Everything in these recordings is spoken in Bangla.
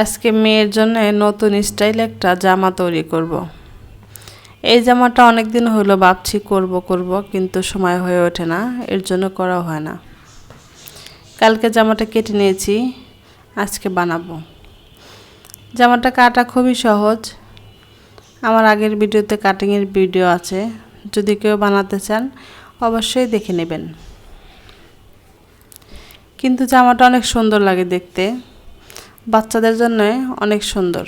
আজকে মেয়ের জন্য নতুন স্টাইল একটা জামা তৈরি করব। এই জামাটা অনেক দিন হলো ভাবছি করব করব, কিন্তু সময় হয়ে ওঠে না, এর জন্য করা হয় না। কালকে জামাটা কেটে নিয়েছি, আজকে বানাবো। জামাটা কাটা খুবই সহজ। আমার আগের ভিডিওতে কাটিংয়ের ভিডিও আছে, যদি কেউ বানাতে চান, অবশ্যই দেখে নেবেন। কিন্তু জামাটা অনেক সুন্দর লাগে দেখতে। বাচ্চাদের জন্য অনেক সুন্দর।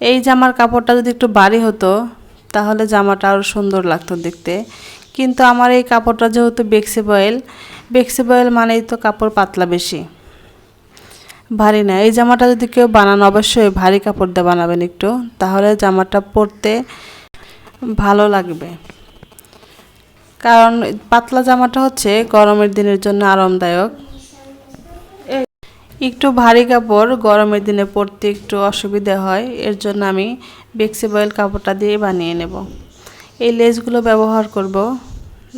এই জামার কাপড়টা যদি একটু ভারী হতো, তাহলে জামাটা আরও সুন্দর লাগতো দেখতে। কিন্তু আমার এই কাপড়টা যেহেতু বেক্সিবয়েল বেক্সিবয়েল মানেই তো কাপড় পাতলা বেশি। ভারী না। এই জামাটা যদি কেউ বানান, অবশ্যই ভারী কাপড় দিয়ে বানাবেন একটু, তাহলে জামাটা পরতে ভালো লাগবে। কারণ পাতলা জামাটা হচ্ছে গরমের দিনের জন্য আরামদায়ক। একটু ভারী কাপড়, গরমের দিনে পরতে একটু অসুবিধা হয়, এর জন্য আমি বেক্সিবয়েল কাপড়টা দিয়ে বানিয়ে নেব। এই লেসগুলো ব্যবহার করব।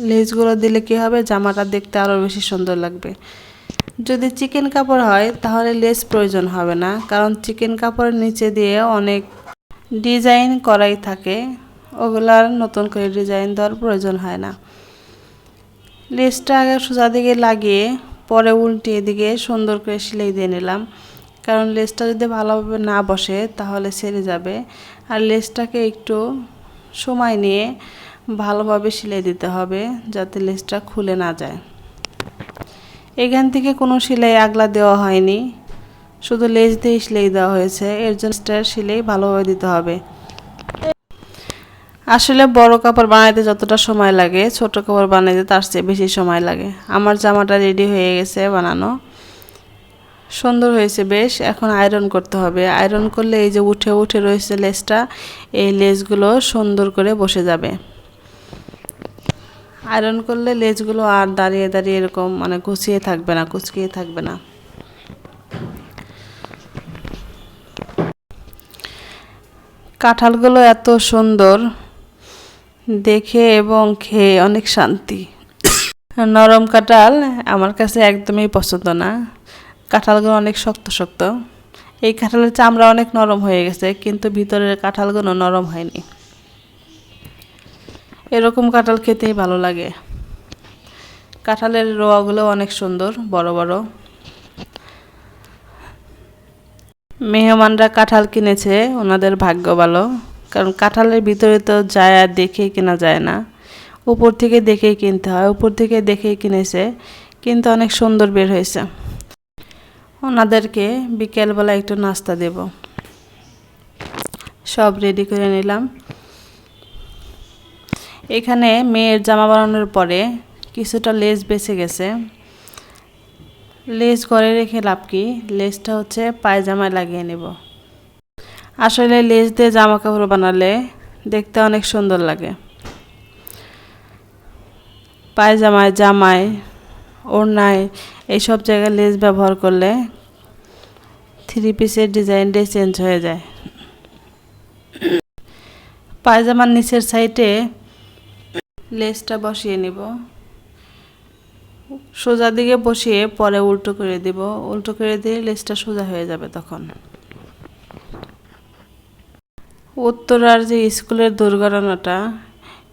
লেসগুলো দিলে কী হবে? জামাটা দেখতে আরও বেশি সুন্দর লাগবে। যদি চিকেন কাপড় হয়, তাহলে লেস প্রয়োজন হবে না, কারণ চিকেন কাপড়ের নিচে দিয়ে অনেক ডিজাইন করাই থাকে। ওগুলার নতুন করে ডিজাইন দেওয়ার প্রয়োজন হয় না। লেসটা আগে সোজা দিকে লাগিয়ে পরে উল্টে এদিকে সুন্দর করে সেলাই দিয়ে নিলাম। কারণ লেসটা যদি ভালোভাবে না বসে তাহলে সেরে যাবে। আর লেসটাকে একটু সময় নিয়ে ভালোভাবে সেলাই দিতে হবে যাতে লেসটা খুলে না যায়। এখান থেকে কোনো সেলাই আগলা দেওয়া হয়নি। শুধু লেস দিয়ে সেলাই দেওয়া হয়েছে। এর জন্য সেলাই ভালোভাবে দিতে হবে। আসলে বড় কাপড় বানাইতে যতটা সময় লাগে, ছোট কাপড় বানাইতে তার চেয়ে বেশি সময় লাগে। আমার জামাটা রেডি হয়ে গেছে বানানো। সুন্দর হয়েছে বেশ, এখন আয়রন করতে হবে। আয়রন করলে এই যে উঠে উঠে রয়েছে লেসটা, এই লেসগুলো সুন্দর করে বসে যাবে। আয়রন করলে লেসগুলো আর দাঁড়িয়ে দাঁড়িয়ে এরকম মানে গুছিয়ে থাকবে না, কুচকিয়ে থাকবে না। কাঁঠালগুলো এত সুন্দর দেখে এবং খেয়ে অনেক শান্তি। নরম কাঁঠাল আমার কাছে একদমই পছন্দ না। কাঁঠালগুলো অনেক শক্ত শক্ত। এই কাঁঠালের চামড়া অনেক নরম হয়ে গেছে, কিন্তু ভিতরের কাঁঠালগুলো নরম হয়নি। এরকম কাঁঠাল খেতেই ভালো লাগে। কাঁঠালের রোয়াগুলো অনেক সুন্দর, বড় বড়। মেহমানরা কাঁঠাল কিনেছে, ওনাদের ভাগ্য ভালো। কারণ কাঁঠালের ভিতরে তো যায় আর দেখেই কেনা যায় না। উপর থেকে দেখেই কিনতে হয়, উপর থেকে দেখেই কিনেছে, কিন্তু অনেক সুন্দর বের হয়েছে। ওনাদেরকে বিকেলবেলা একটু নাস্তা দেব। সব রেডি করে নিলাম। এখানে মেয়ের জামা বানানোর পরে কিছুটা লেস বেঁচে গেছে। লেস করে রেখে লাভ কি? লেসটা হচ্ছে পায়জামায় লাগিয়ে নেব। আসলে লেজ দিয়ে জামা কাপড় বানালে দেখতে অনেক সুন্দর লাগে। পায়জামায়, জামায়, ওড়নায় এইসব জায়গায় লেজ ব্যবহার করলে থ্রি পিসের ডিজাইনটাই চেঞ্জ হয়ে যায়। পায়জামার নিচের সাইডে লেসটা বসিয়ে নিব। সোজা দিকে বসিয়ে পরে উল্টো করে দিব। উল্টো করে দিয়ে লেসটা সোজা হয়ে যাবে তখন। উত্তরার যে স্কুলের দুর্ঘটনাটা,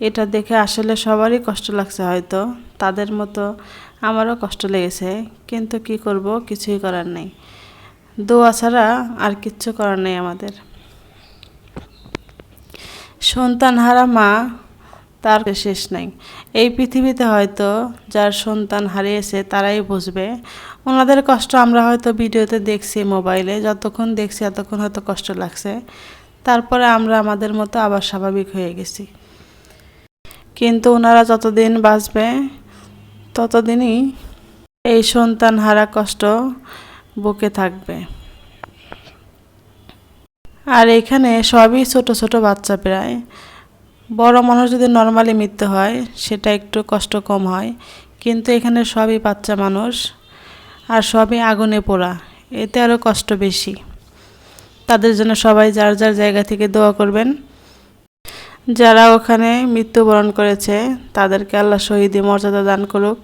এটা দেখে আসলে সবারই কষ্ট লাগছে হয়তো। তাদের মতো আমারও কষ্ট লেগেছে, কিন্তু কি করব কিছুই করার নেই। দোয়া ছাড়া আর কিচ্ছু করার নেই আমাদের। সন্তান হারা মা, তার শেষ নাই। এই পৃথিবীতে হয়তো যার সন্তান হারিয়েছে, তারাই বুঝবে। ওনাদের কষ্ট আমরা হয়তো ভিডিওতে দেখছি, মোবাইলে। যতক্ষণ দেখছি এতক্ষণ হয়তো কষ্ট লাগছে। তারপরে আমরা আমাদের মতো আবার স্বাভাবিক হয়ে গেছি। কিন্তু ওনারা যতদিন বাঁচবে, ততদিনই এই সন্তান হারা কষ্ট বুকে থাকবে। আর এখানে সবই ছোট ছোট বাচ্চা প্রায়। বড় মানুষ যদি নর্মালি মৃত্যু হয়, সেটা একটু কষ্ট কম হয়। কিন্তু এখানে সবই বাচ্চা মানুষ আর সবই আগুনে পোড়া। এতে আরও কষ্ট বেশি। তাদের জন্য সবাই যার যার জায়গা থেকে দোয়া করবেন। যারা ওখানে মৃত্যুবরণ করেছে, তাদেরকে আল্লাহ শহীদি মর্যাদা দান করুক।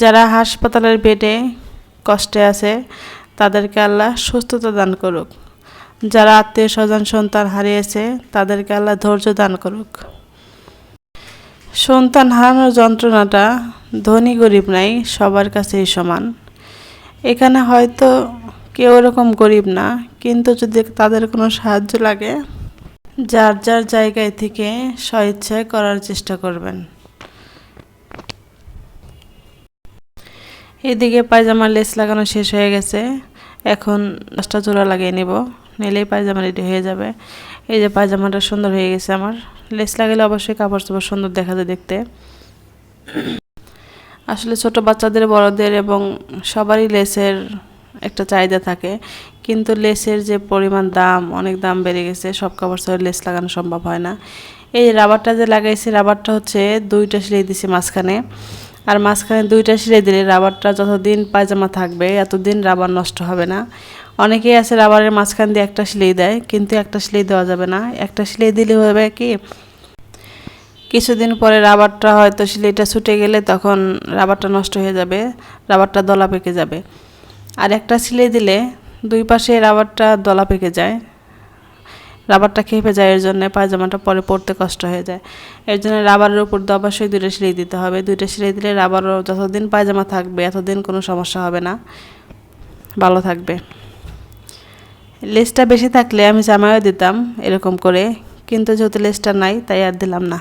যারা হাসপাতালের বেডে কষ্টে আছে, তাদেরকে আল্লাহ সুস্থতা দান করুক। যারা আত্মীয় স্বজন সন্তান হারিয়েছে, তাদেরকে আল্লাহ ধৈর্য দান করুক। সন্তান হারানোর যন্ত্রণাটা ধনী গরিব নাই, সবার কাছেই সমান। এখানে হয়তো কেউ এরকম গরিব না, কিন্তু যদি তাদের কোনো সাহায্য লাগে, যার যার জায়গায় থেকে স্বইচ্ছায় করার চেষ্টা করবেন। এদিকে পায়জামার লেস লাগানো শেষ হয়ে গেছে। এখন দশটা জোড়া লাগিয়ে নিব, নিলেই পায়জামা রেডি হয়ে যাবে। এই যে পায়জামাটা সুন্দর হয়ে গেছে আমার। লেস লাগালে অবশ্যই কাপড় চোপড় সুন্দর দেখা যায় দেখতে। আসলে ছোট বাচ্চাদের, বড়দের এবং সবারই লেসের একটা চাহিদা থাকে। কিন্তু লেসের যে পরিমাণ দাম, অনেক দাম বেড়ে গেছে, সব কাপড় চোপড়ে লেস লাগানো সম্ভব হয় না। এই রাবারটা যে লাগাইছি, রাবারটা হচ্ছে দুইটা সিলাই দিছি মাঝখানে। আর মাঝখানে দুইটা সিলাই দিলে রাবারটা যতদিন পায়জামা থাকবে, এতদিন রাবার নষ্ট হবে না। অনেকেই আছে রাবারের মাঝখান দিয়ে একটা সিলাই দেয়, কিন্তু একটা সিলাই দেওয়া যাবে না। একটা সিলাই দিলে হবে কি, কিছুদিন পরে রাবারটা হয়তো সিলাইটা ছুটে গেলে তখন রাবারটা নষ্ট হয়ে যাবে, রাবারটা দলা পেকে যাবে। আর একটা সিলাই দিলে দুই পাশে রাবারটা দলা পেকে যায়। রাবারটা খেপে যায়, এর জন্য পায়জামাটা পরে পরতে কষ্ট হয়ে যায়। এর জন্য রাবারের উপর দিয়ে অবশ্যই দুইটা সিলাই দিতে হবে। দুইটা সিলাই দিলে রাবারও যতদিন পায়জামা থাকবে, এতদিন কোনো সমস্যা হবে না। ভালো থাকবে। লেসটা বেশি থাকলে আমি জামাইও দিতাম এরকম করে, কিন্তু যেহেতু লেসটা নাই, তাই আর দিলাম না।